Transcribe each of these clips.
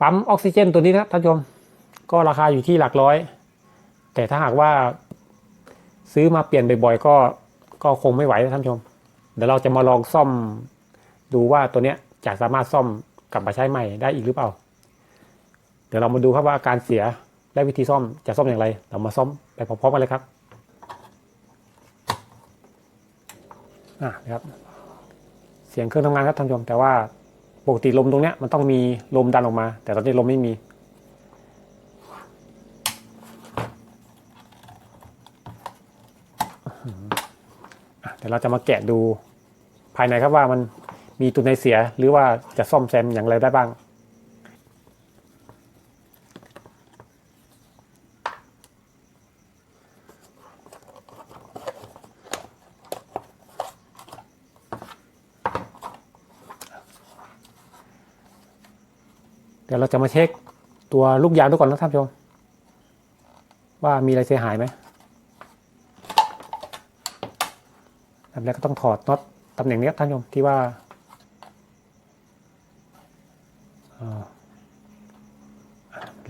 ปั๊มออกซิเจนตัวนี้นะครับท่านผู้ชมก็ราคาอยู่ที่หลักร้อย แต่ถ้าหากว่าซื้อมาเปลี่ยนบ่อยๆก็ก็คงไม่ไหวนะท่านผู้ชม เดี๋ยวเราจะมาลองซ่อมดูว่าตัวเนี้ยจะสามารถซ่อมกลับมาใช้ใหม่ได้อีกหรือเปล่า เดี๋ยวเรามาดูครับว่าการเสียและวิธีซ่อมจะซ่อมอย่างไร เรามาซ่อมไปพร้อมๆกันเลยครับอะนะครับ เสียงเครื่องทำงานครับท่านผู้ชมแต่ว่า ปกติลมตรงเนี้ยมันต้องมีลมดันออกมา แต่ตอนนี้ลมไม่มี เดี๋ยวเราจะมาแกะดูภายในครับว่ามันมีตัวไหนเสียหรือว่าจะซ่อมแซมอย่างไรได้บ้าง ดี๋ยวเราจะมาเช็คตัวลูกยางดูก่อนนะท่านผู้ชม ว่ามีอะไรเสียหายไหมอันแรกก็ต้องถอดน็อตตำแหน่งนี้ท่านผู้ชมที่ว่า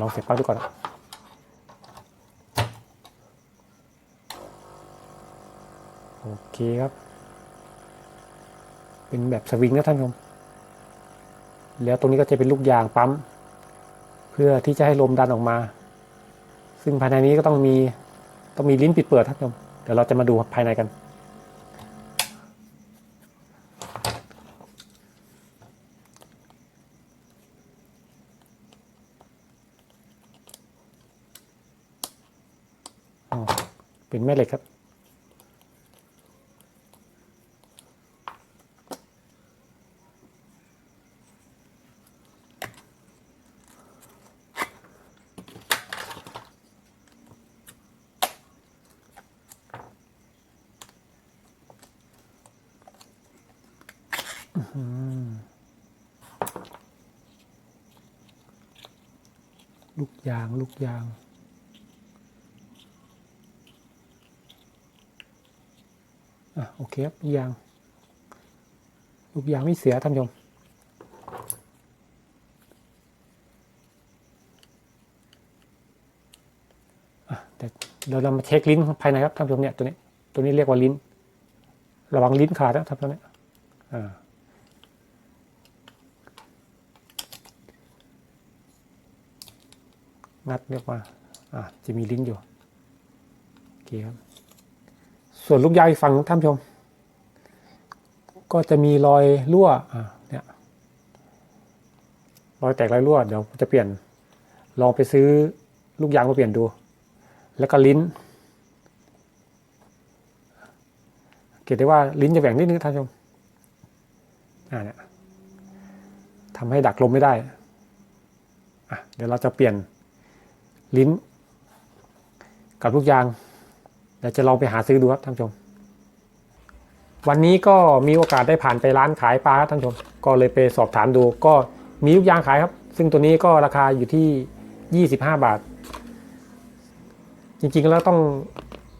ลองเสียบปลั๊กดูก่อนนะโอเคครับ เป็นแบบสวิงนะท่านผู้ชม แล้วตรงนี้ก็จะเป็นลูกยางปั๊ม พื่อที่จะให้ลมดันออกมา ซึ่งภายในนี้ก็ต้องมีต้องมีลิ้นปิดเปิดท่านผู้ชมเดี๋ยวเราจะมาดูภายในกันเป็นแม่เหล็กครับ ลูกยาง ลูกยาง อะ โอเคครับ ลูกยาง ลูกยางไม่เสียท่านผู้ชมอะแต่เดี๋ยวเรามาเช็คลิ้นภายในครับท่านผู้ชมเนี่ยตัวนี้ตัวนี้เรียกว่าลิ้น ระวังลิ้นขาดนะครับตัวนี้อ่า งัดเรียกว่าอ่าจะมีลิ้นอยู่โอเคครับส่วนลูกยางอีกฝั่งท่านชม ก็จะมีรอยรั่วอ่าเนี่ยรอยแตกรอยรั่วเดี๋ยวจะเปลี่ยนลองไปซื้อลูกยางมาเปลี่ยนดู แล้วก็ลิ้น เกตได้ว่าลิ้นจะแหว่งนิดนึงท่านชมอ่าเนี่ยทำให้ดักลมไม่ได้อะเดี๋ยวเราจะเปลี่ยน ลิ้น กับลูกยางเดี๋ยวจะลองไปหาซื้อดูครับท่านผู้ชม วันนี้ก็มีโอกาสได้ผ่านไปร้านขายปลาครับท่านผู้ชม ก็เลยไปสอบถามดู ก็มีลูกยางขายครับ ซึ่งตัวนี้ก็ราคาอยู่ที่ 25 บาท จริงๆแล้วต้อง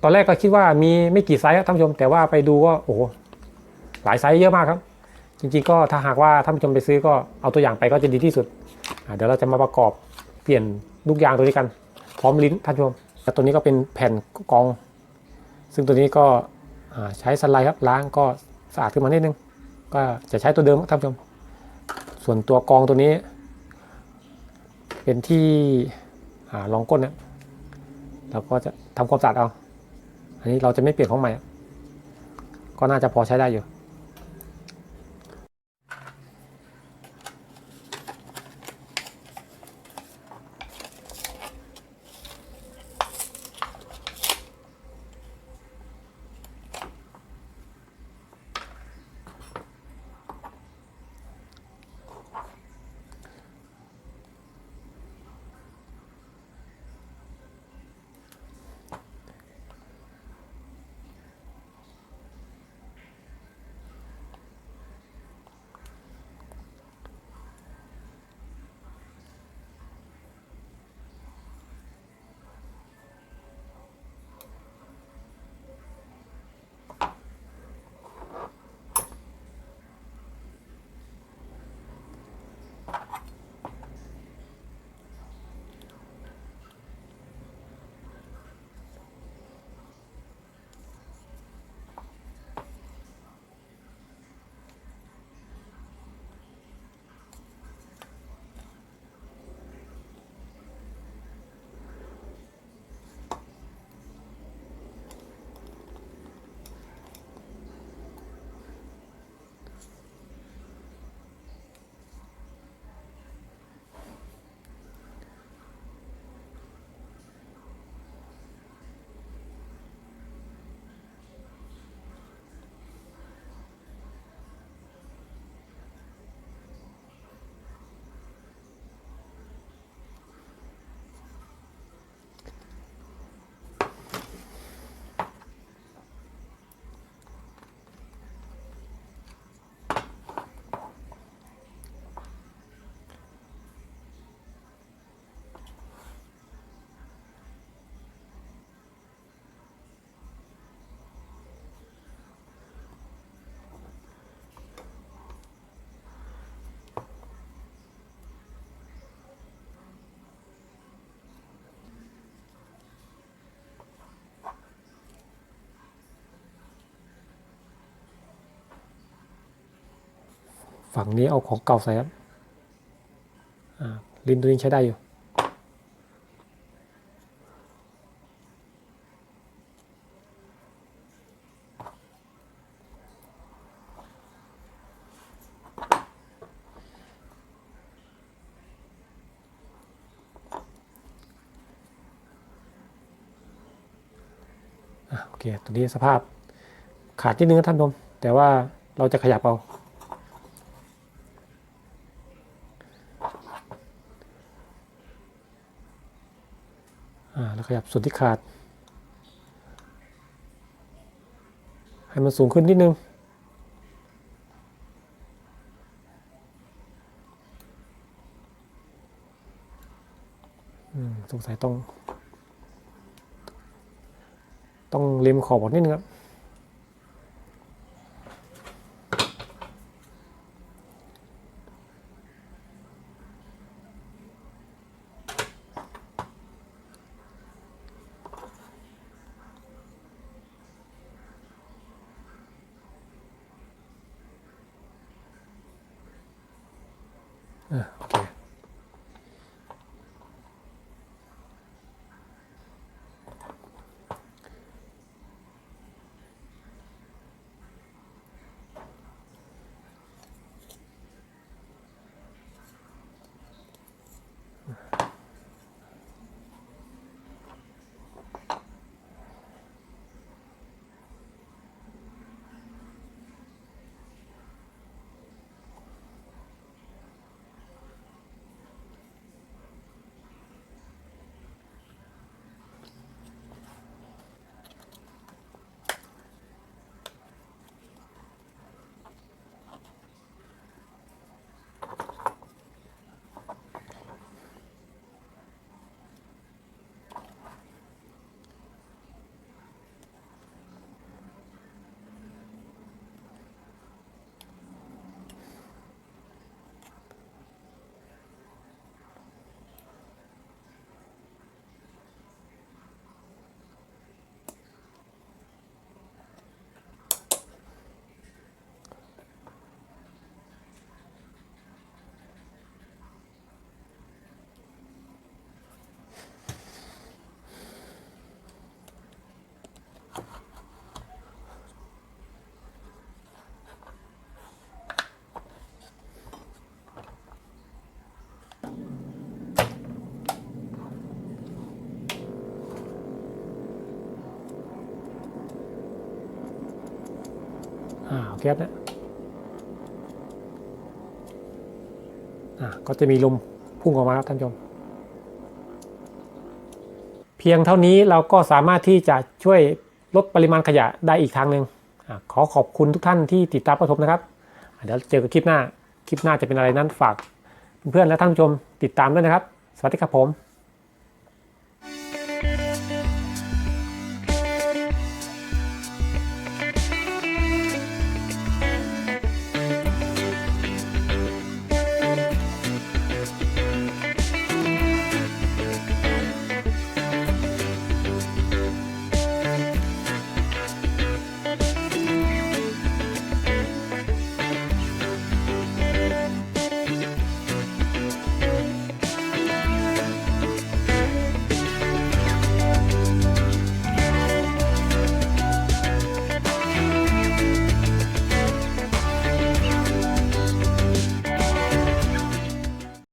ตอนแรกก็คิดว่ามีไม่กี่ไซส์ครับท่านผู้ชม แต่ว่าไปดูก็โอ้โหหลายไซส์เยอะมากครับ จริงๆก็ถ้าหากว่าท่านผู้ชมไปซื้อก็เอาตัวอย่างไปก็จะดีที่สุด เดี๋ยวเราจะมาประกอบ เปลี่ยนลูกยางตัวนี้กัน พร้อมลิ้นท่านผู้ชมแต่ตัวนี้ก็เป็นแผ่นกอง ซึ่งตัวนี้ก็ใช้สไลด์ครับล้างก็สะอาดขึ้นมานิดนึง ก็จะใช้ตัวเดิมท่านผู้ชม ส่วนตัวกองตัวนี้ เป็นที่รองก้นเนี่ยเราก็จะทำความสะอาดเอา อันนี้เราจะไม่เปลี่ยนของใหม่ ก็น่าจะพอใช้ได้อยู่ ฝั่งนี้เอาของเก่าใส่ครับลิ้นตัวนี้ใช้ได้อยู่ โอเค ตัวนี้สภาพขาดนิดนึงนะท่านผู้ชมแต่ว่าเราจะขยับเอา อ่าแล้ว ขยับส่วนที่ขาด ให้มันสูงขึ้นนิดนึง สงสัยต้อง ต้องเล็มขอบบทนิดนึงครับ อะโอ เคอ่าโอเนี่ยก็จะมีลมพุ่งออกมาครับท่านผู้ชม เพียงเท่านี้เราก็สามารถที่จะช่วยลดปริมาณขยะได้อีกทางหนึ่งอขอขอบคุณทุกท่านที่ติดตามรับชมนะครับ เดี๋ยวเจอกันคลิปหน้า คลิปหน้าจะเป็นอะไรนั้นฝาก เพื่อนและท่านผู้ชมติดตามด้วยนะครับ สวัสดีครับผม